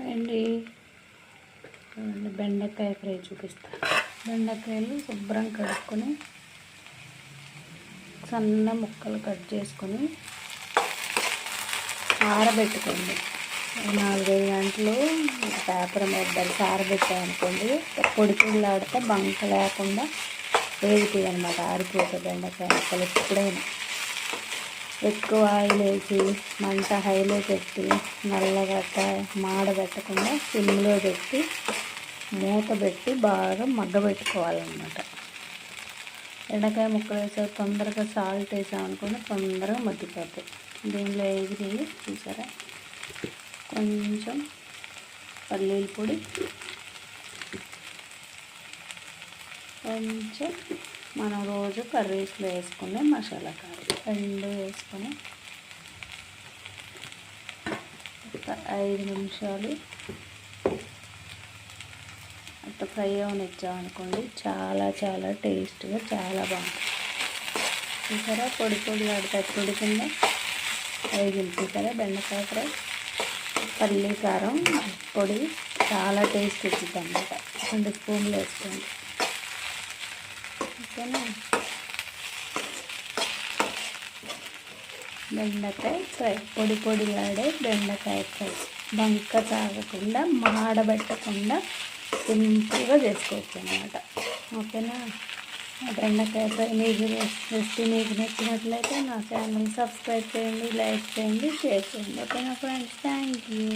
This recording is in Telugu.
అండి. బెండకాయ ఫ్రై చూపిస్తా. బెండకాయలు శుభ్రం కడుక్కొని సన్న ముక్కలు కట్ చేసుకొని ఆరబెట్టుకోండి. నాలుగైదు గంటలు పేపర్ మీద కలిసి ఆరబెట్టామనుకోండి పొడి పొడిలాడితే బంక లేకుండా వేగుతుంది అనమాట ఆరిపోతుంది బెండకాయ ముక్కలు ఎప్పుడైనా. ఎక్కువ ఆయిల్ వేసి మంట హైలో పెట్టి నల్లగట్ట మాడబెట్టకుండా సిమ్లో పెట్టి మూత పెట్టి బాగా మగ్గబెట్టుకోవాలన్నమాట ఎండకాయ ముక్కలు వేసే తొందరగా సాల్ట్ వేసామనుకోండి తొందరగా మగ్గిపోతాయి. దీనిలో ఎగిరి చూసారా? కొంచెం పల్లీల పొడి కొంచెం మనం రోజు కర్రీస్లో వేసుకునే మసాలా కారం. రెండు వేసుకొని ఒక ఐదు నిమిషాలు అట్లా ఫ్రై అవనిచ్చామనుకోండి చాలా చాలా టేస్ట్గా చాలా బాగుంటుంది. చూసారా? పొడి పొడి ఆడితే కింద ఐదు చూసారా బెండకాయ ఫ్రై పల్లి కారం పొడి చాలా టేస్ట్ వచ్చింది అన్నమాట రెండు స్పూన్లు వేసుకోండి. ఓకేనా? బెండకాయ ఫ్రై. పొడి పొడిలాడే బెండకాయ ఫ్రై. బంక తాగకుండా మాడబెట్టకుండా సింపుల్గా చేసుకోవచ్చు అనమాట ఓకేనా? బెండకాయ ఫ్రై మీకు రెసిపీ మీకు నచ్చినట్లయితే నా ఛానల్ సబ్స్క్రైబ్ చేయండి లైక్ చేయండి షేర్ చేయండి. ఓకేనా ఫ్రెండ్స్? Thank you.